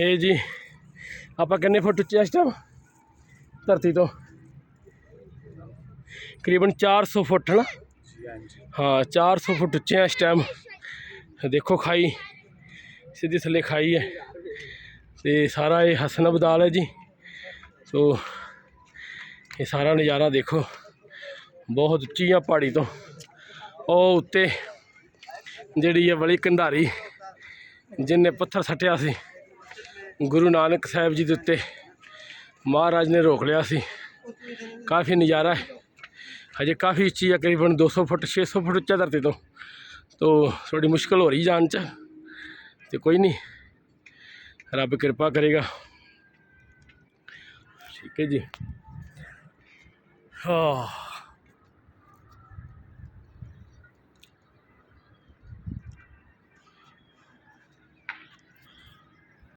ਇਹ ਜੀ, ਆਪਾਂ ਕਿੰਨੇ ਫੁੱਟ ਉੱਚੇ ਆ ਇਸ ਟਾਈਮ ਧਰਤੀ ਤੋਂ। ਕਰੀਬਨ 400 ਫੁੱਟ ਨਾ? ਹਾਂ 400 ਫੁੱਟ ਉੱਚੇ ਆ ਇਸ ਟਾਈਮ ਦੇਖੋ ਖਾਈ, ਸਿੱਧੀ ਥੱਲੇ ਖਾਈ ਹੈ। ਤੇ ਸਾਰਾ ਇਹ ਹਸਨ ਅਬਦਾਲ ਹੈ ਜੀ। ਸੋ, ਇਹ ਸਾਰਾ ਨਜ਼ਾਰਾ ਦੇਖੋ। ਬਹੁਤ ਉੱਚੀ ਆ ਪਹਾੜੀ ਤੋਂ। ਉਹ ਉੱਤੇ ਜਿਹੜੀ ਹੈ ਬੜੀ ਕੰਧਾਰੀ, ਜਿੰਨੇ ਪੱਥਰ ਸੱਟਿਆ ਸੀ। ਗੁਰੂ ਨਾਨਕ ਸਾਹਿਬ ਜੀ ਦੇ ਉੱਤੇ ਮਹਾਰਾਜ ਨੇ ਰੋਕ ਲਿਆ ਸੀ। ਕਾਫੀ ਨਜ਼ਾਰਾ ਹੈ। ਹਜੇ ਕਾਫੀ ਉੱਚੀ ਹੈ ਕਰੀਬਨ 200 ਫੁੱਟ 600 ਫੁੱਟ ਉੱਚਾ ਧਰਤੀ ਤੋਂ। ਤੋ ਥੋੜੀ ਮੁਸ਼ਕਲ ਹੋ ਰਹੀ ਜਾਣ ਚ। ਤੇ ਕੋਈ ਨਹੀਂ, ਰੱਬ ਕਿਰਪਾ ਕਰੇਗਾ। ਠੀਕ ਹੈ ਜੀ। ਹਾਂ।